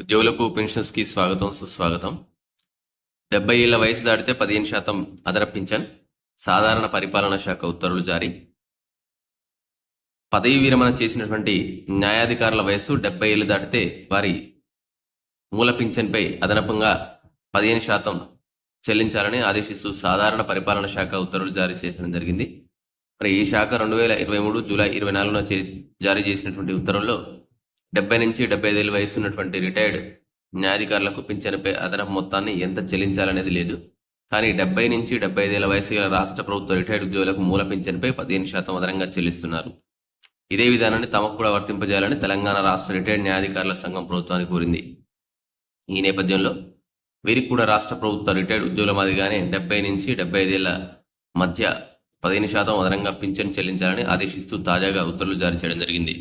ఉద్యోగులకు పెన్షన్స్కి స్వాగతం సుస్వాగతం. డెబ్బై ఏళ్ళ వయసు దాటితే పదిహేను శాతం అదర పింఛన్ సాధారణ పరిపాలనా శాఖ ఉత్తర్వులు జారీ. పదవి విరమణ చేసినటువంటి న్యాయాధికారుల వయసు డెబ్బై ఏళ్ళు దాటితే వారి మూల పింఛన్పై అదనపుగా పదిహేను శాతం చెల్లించాలని ఆదేశిస్తూ సాధారణ పరిపాలన శాఖ ఉత్తర్వులు జారీ చేయడం జరిగింది. మరి ఈ శాఖ రెండు వేల ఇరవై మూడు జూలై ఇరవై నాలుగున జారీ చేసినటువంటి ఉత్తర్వుల్లో డెబ్బై నుంచి డెబ్బై ఐదేళ్ళ వయసు ఉన్నటువంటి రిటైర్డ్ న్యాయాధికారులకు పింఛన్పై అదనపు మొత్తాన్ని ఎంత చెల్లించాలనేది లేదు. కానీ డెబ్బై నుంచి డెబ్బై ఐదేళ్ళ వయసు గల రాష్ట్ర ప్రభుత్వ రిటైర్డ్ ఉద్యోగులకు మూల పింఛన్పై పదిహేను శాతం అదనంగా చెల్లిస్తున్నారు. ఇదే విధానాన్ని తమకు కూడా వర్తింపజేయాలని తెలంగాణ రాష్ట్ర రిటైర్డ్ న్యాయాధికారుల సంఘం ప్రభుత్వానికి కోరింది. ఈ నేపథ్యంలో వీరికి కూడా రాష్ట్ర ప్రభుత్వ రిటైర్డ్ ఉద్యోగుల మాదిరిగానే డెబ్బై నుంచి డెబ్బై ఐదేళ్ళ మధ్య పదిహేను శాతం అదనంగా పింఛన్ చెల్లించాలని ఆదేశిస్తూ తాజాగా ఉత్తర్వులు జారీ చేయడం జరిగింది.